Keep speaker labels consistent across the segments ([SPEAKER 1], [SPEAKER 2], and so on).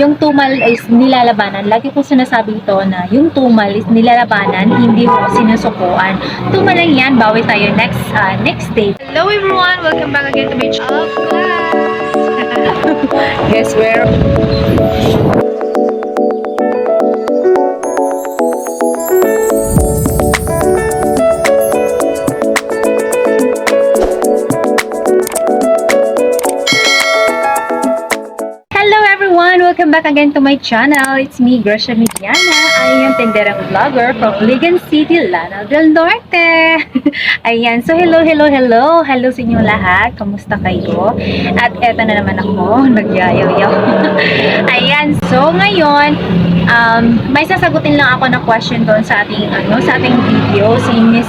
[SPEAKER 1] yung tumal is nilalabanan. Lagi ko sinasabi ito na yung tumal is nilalabanan, hindi mo sinusukuan. Tumal lang yan, bawi tayo next uh, next day. Hello everyone! Welcome back again to my channel. Guess where? Back again to my channel. It's me, Gracia Mediana. Ay yung tenderang vlogger from Ligan City, Lanao del Norte. Ayan. So, hello, hello, hello. Hello sa inyo lahat. Kamusta kayo? At eto na naman ako. Nagyayaw-yaw. Ayan. So, ngayon, um, may sasagutin lang ako na question doon sa ating, ano, sa ating video. Si Miss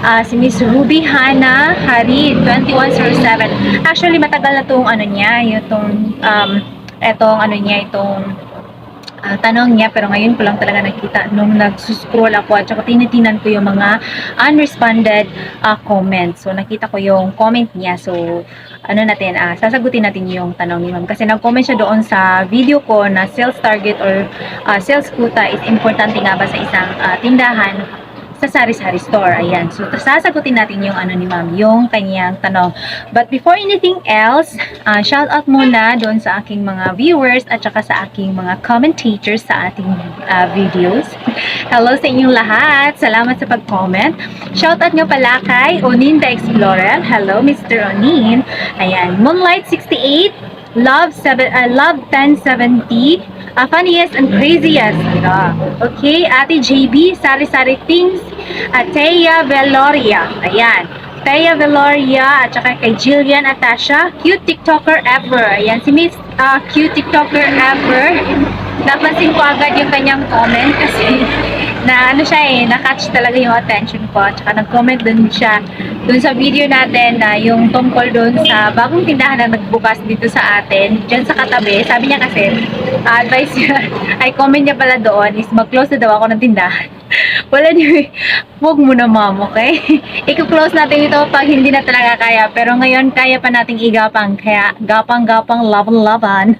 [SPEAKER 1] Ah, si Miss Ruby Hana Harid, 2107. Actually, matagal na tong ano niya, yung tong, um, etong ano niya, itong ah, tanong niya, pero ngayon ko lang talaga nakita nung nagsuscroll ako at saka tinitinan ko yung mga unresponded ah, comments. So, nakita ko yung comment niya. So, ano natin, ah, sasagutin natin yung tanong ni ma'am. Kasi nag-comment siya doon sa video ko na sales target or ah, sales quota is importante nga ba sa isang ah, tindahan sa sari-sari store. Ayan. So, sasagutin natin yung ano ni ma'am, yung kanyang tanong. But before anything else, uh, shout out muna doon sa aking mga viewers at saka sa aking mga commentators sa ating uh, videos. Hello sa inyong lahat. Salamat sa pag-comment. Shout out nga pala kay Onin the Explorer. Hello, Mr. Onin. Ayan. Moonlight 68. Love 7 uh, Love 1070 uh, funniest and craziest Ah, okay. Ate JB Sari Sari Things. At Thea Veloria. Ayan. Thea Veloria at saka kay Jillian Atasha. Cute TikToker ever. Ayan si Miss uh, cute TikToker ever. Napansin ko agad yung kanyang comment kasi na ano siya eh, na-catch talaga yung attention ko. At saka nag-comment dun siya dun sa video natin na yung tungkol dun sa bagong tindahan na nagbukas dito sa atin, dyan sa katabi. Sabi niya kasi, ah, advice niya, ay comment niya pala doon is mag-close na daw ako ng tindahan. Wala niyo, huwag mo ma'am, okay? I-close natin ito pag hindi na talaga kaya. Pero ngayon, kaya pa nating igapang. Kaya, gapang-gapang, laban-laban.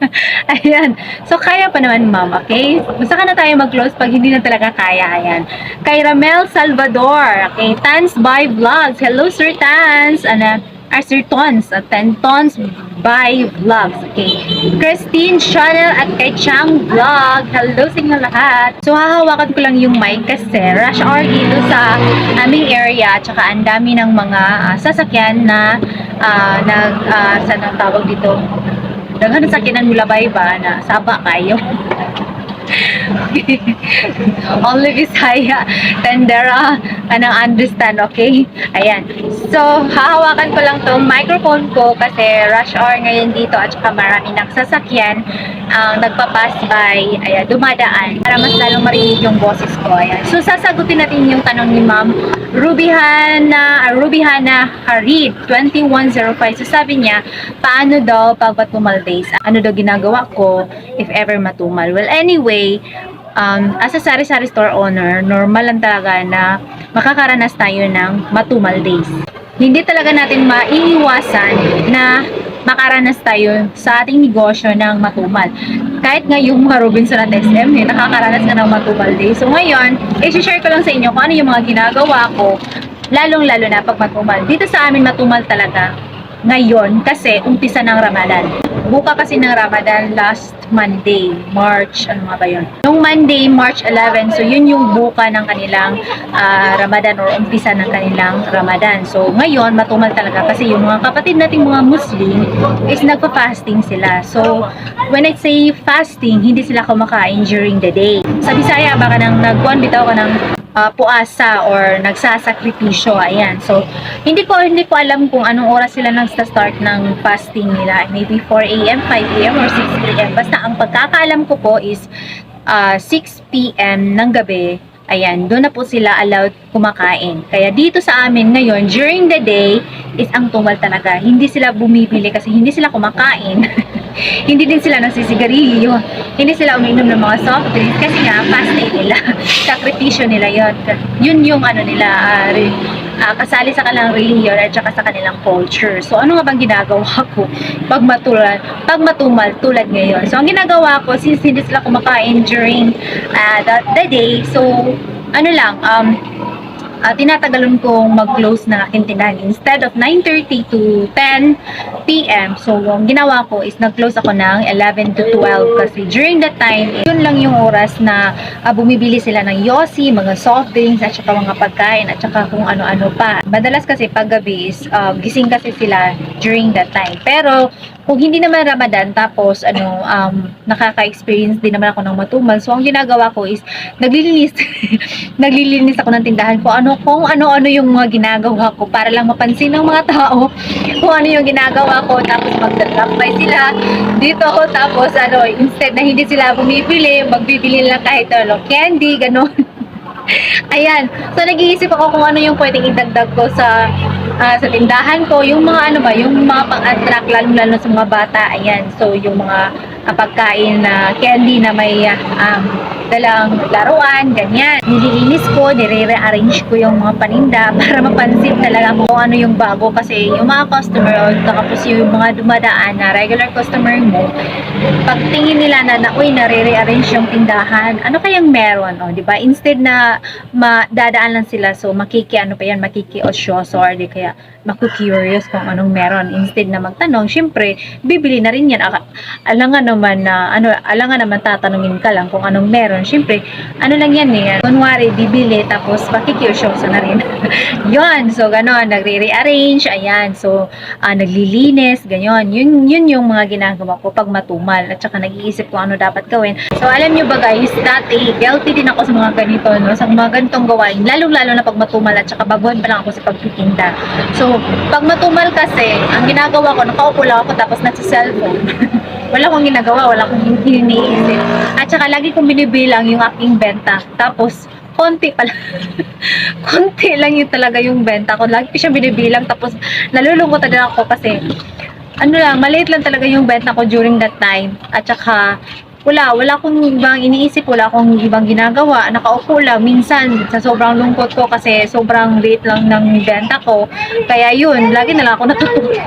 [SPEAKER 1] Ayan. So, kaya pa naman, ma'am, okay? Basta ka na tayo mag-close pag hindi na talaga kaya. Ayan. Kay Ramel Salvador, okay? Tans by Vlogs. Hello, Sir Tans. Ano, Sir Tons, at 10 Tons by Vlogs. Okay. Christine Channel at kay Chang Vlog. Hello sa inyo lahat. So, hahawakan ko lang yung mic kasi rush hour dito sa aming area. At saka ang dami ng mga ah, sasakyan na ah, nag, uh, saan ang tawag dito? Daghan sa kinan mula ba iba na saba kayo. Only Bisaya, Tendera, kanang understand, okay? Ayan. So, hahawakan ko lang tong microphone ko kasi rush hour ngayon dito at saka marami ng sasakyan ang nagpa-pass by, ayan, dumadaan para mas lalong marinig yung boses ko. Ayan. So, sasagutin natin yung tanong ni Ma'am Ruby Hana, ah, Ruby Hana Harid, 2105. So, sabi niya, paano daw pag matumal days? Ano daw ginagawa ko if ever matumal? Well, anyway, um, as a sari-sari store owner, normal lang talaga na makakaranas tayo ng matumal days. Hindi talaga natin maiiwasan na makaranas tayo sa ating negosyo ng matumal. Kahit nga yung mga Robinson at SM, eh, nakakaranas ka ng matumal days. So ngayon, i-share ko lang sa inyo kung ano yung mga ginagawa ko, lalong-lalo na pag matumal. Dito sa amin matumal talaga ngayon kasi umpisa ng Ramadan. Buka kasi ng Ramadan last Monday, March, ano nga ba yun? Nung Monday, March 11, so yun yung buka ng kanilang ah, Ramadan or umpisa ng kanilang Ramadan. So ngayon, matumal talaga kasi yung mga kapatid nating mga Muslim is nagpa-fasting sila. So when I say fasting, hindi sila kumakain during the day. Sa Bisaya, baka nang nagkuhan bitaw ka ng uh, puasa or nagsasakripisyo. Ayan. So, hindi ko hindi ko alam kung anong oras sila nagsta-start ng fasting nila. Maybe 4 a.m., 5 a.m. or 6 p.m. Basta ang pagkakaalam ko po is uh, 6 p.m. ng gabi. Ayan, doon na po sila allowed kumakain. Kaya dito sa amin ngayon, during the day, is ang tumal talaga. Hindi sila bumibili kasi hindi sila kumakain. hindi din sila nasisigarilyo. Hindi sila uminom ng mga soft drinks kasi nga fast day nila. Sakripisyo nila yon. Yun yung ano nila, re- ah, kasali sa kanilang religion at saka sa kanilang culture. So ano nga bang ginagawa ko pag matulan, pag matumal tulad ngayon? So ang ginagawa ko since hindi sila kumakain during ah, the, the day, so ano lang, um, ah, tinatagalon kong mag-close ng aking tindahan. Instead of 9.30 to 10 p.m. So, ang ginawa ko is nag-close ako ng 11 to 12 kasi during that time, yun lang yung oras na ah, bumibili sila ng yosi, mga soft drinks, at saka mga pagkain, at saka kung ano-ano pa. Madalas kasi pag gabi is ah, gising kasi sila during that time. Pero, kung hindi naman Ramadan, tapos ano, um, nakaka-experience din naman ako ng matumal. So, ang ginagawa ko is, naglilinis, naglilinis ako ng tindahan ko. Ano, kung ano-ano yung mga ginagawa ko para lang mapansin ng mga tao kung ano yung ginagawa ko. Tapos, magdalakbay sila dito. Tapos, ano, instead na hindi sila bumibili, magbibili lang kahit ano, candy, gano'n. Ayan. So, nag-iisip ako kung ano yung pwedeng idagdag ko sa ah, sa tindahan ko. Yung mga ano ba, yung mga pang-attract, lalo-lalo sa mga bata. Ayan. So, yung mga ah, pagkain na candy na may ah, um, dalang laruan, ganyan. Nililinis ko, nire-rearrange ko yung mga paninda para mapansin talaga kung ano yung bago kasi yung mga customer o tapos yung mga dumadaan na regular customer mo, pag tingin nila na, na uy, nare-rearrange yung tindahan, ano kayang meron, o, di ba? Instead na madadaan lang sila, so makiki, ano pa yan, makiki osyoso or di kaya maku-curious kung anong meron. Instead na magtanong, syempre, bibili na rin yan. Alangan naman na, ano, alangan naman tatanungin ka lang kung anong meron. Syempre, ano lang yan eh, kunwari, bibili, tapos makiki-osyoso na rin. Yun, so gano'n, nagre-rearrange, ayan, so ah, naglilinis, ganyan. Yun, yun yung mga ginagawa ko pag matumal at saka nag-iisip ko ano dapat gawin. So alam nyo ba guys, dati guilty din ako sa mga ganito, no? sa mga ganitong gawain, lalong-lalo na pag matumal at saka baguhan pa lang ako sa pagtitinda. So pag matumal kasi, ang ginagawa ko, nakaupo lang ako tapos nasa-cellphone. wala akong ginagawa, wala akong iniisip. At saka lagi kong binibilang yung aking benta. Tapos, konti pala. konti lang yun talaga yung benta ko. Lagi ko siya binibilang. Tapos, nalulungkot na din ako kasi, ano lang, maliit lang talaga yung benta ko during that time. At saka, wala, wala akong ibang iniisip, wala akong ibang ginagawa. Nakaupo lang, minsan, sa sobrang lungkot ko kasi sobrang liit lang ng benta ko. Kaya yun, lagi na lang ako natutulog.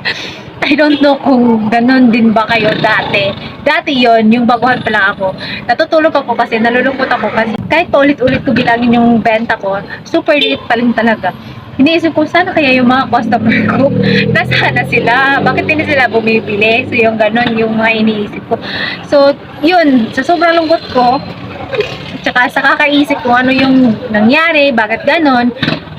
[SPEAKER 1] I don't know kung ganun din ba kayo dati. Dati yon yung baguhan pa lang ako. Natutulog ako kasi nalulungkot ako kasi kahit paulit-ulit ko bilangin yung benta ko, super liit pa rin talaga. Iniisip ko, sana kaya yung mga customer ko, nasaan na sila? Bakit hindi sila bumibili? So, yung ganun, yung mga iniisip ko. So, yun, sa sobrang lungkot ko, tsaka sa kakaisip ko ano yung nangyari, bakit ganon,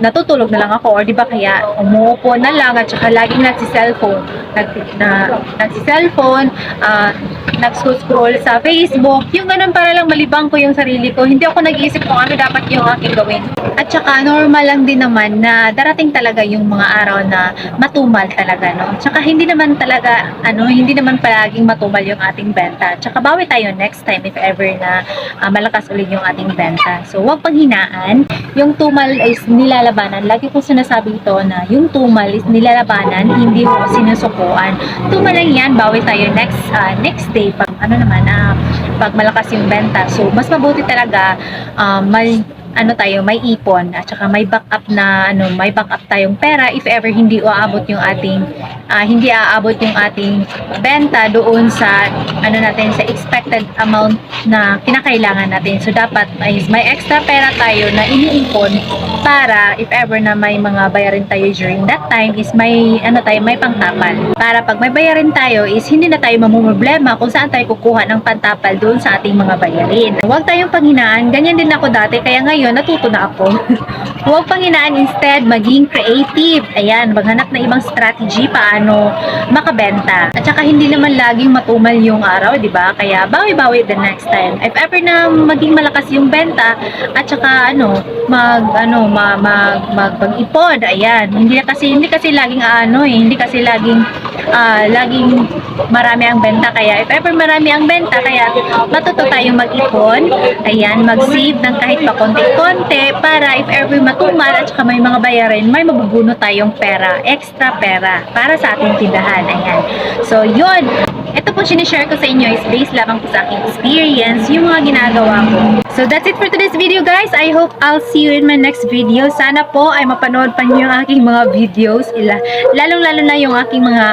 [SPEAKER 1] natutulog na lang ako or di ba kaya umuupo na lang at saka laging nagsi-cellphone. Nag, na, nagsi-cellphone uh, nag-scroll sa Facebook. Yung ganun para lang malibang ko yung sarili ko. Hindi ako nag-iisip kung ano dapat yung aking gawin. At saka normal lang din naman na darating talaga yung mga araw na matumal talaga no? Tsaka hindi naman talaga ano hindi naman palaging matumal yung ating benta. Tsaka bawi tayo next time if ever na ah, malakas ulit yung ating benta. So huwag panghinaan. Yung tumal is nilalabanan. Lagi kong sinasabi ito na yung tumal is nilalabanan hindi mo sinusukuan. Tumal lang yan bawi tayo next ah, next day pag ano naman ah, pag malakas yung benta. So mas mabuti talaga ah, may ano tayo, may ipon at saka may backup na ano, may backup tayong pera if ever hindi aabot yung ating ah, hindi aabot yung ating benta doon sa ano natin sa expected amount na kinakailangan natin. So dapat ay may extra pera tayo na iniipon para if ever na may mga bayarin tayo during that time is may ano tayo, may pangtapal. Para pag may bayarin tayo is hindi na tayo mamumroblema kung saan tayo kukuha ng pantapal doon sa ating mga bayarin. Huwag tayong panghinaan. Ganyan din ako dati. Kaya ngayon, natuto na ako. Huwag panghinaan. Instead, maging creative. Ayan, maghanap na ibang strategy paano makabenta. At saka hindi naman laging matumal yung araw, di ba? Kaya bawi-bawi the next time. If ever na maging malakas yung benta, at saka ano, mag, ano, ma, mag, mag, mag-ipon. Ayan. Hindi kasi, hindi kasi laging ano eh, hindi kasi laging, ah, laging marami ang benta. Kaya if ever marami ang benta, kaya matuto tayong mag-ipon. Ayan, mag-save ng kahit pa konti-konti para if ever matumal at saka may mga bayarin, may mabubuno tayong pera, extra pera para sa ating tindahan. Ayan. So, yun. Ito po sinishare ko sa inyo is based lamang po sa aking experience, yung mga ginagawa ko. So that's it for today's video guys. I hope I'll see you in my next video. Sana po ay mapanood pa niyo ang aking mga videos. Ila, lalong-lalo na yung aking mga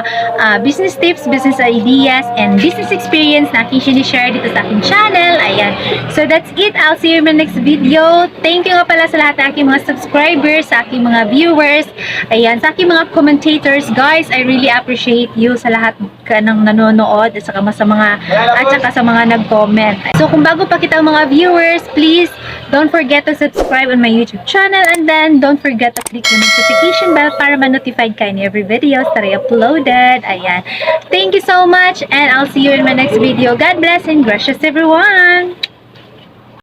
[SPEAKER 1] ah, business tips, business ideas, and business experience na aking sinishare dito sa aking channel. Ayan. So that's it. I'll see you in my next video. Thank you nga pala sa lahat ng aking mga subscribers, sa aking mga viewers, ayan, sa aking mga commentators. Guys, I really appreciate you sa lahat ka ng nanonood at saka sa mga at saka sa mga nag-comment. So kung bago pa kita mga viewers, please don't forget to subscribe on my YouTube channel and then don't forget to click the notification bell para ma-notified ka in every videos that I uploaded. Ayan. Thank you so much and I'll see you in my next video. God bless and gracious everyone!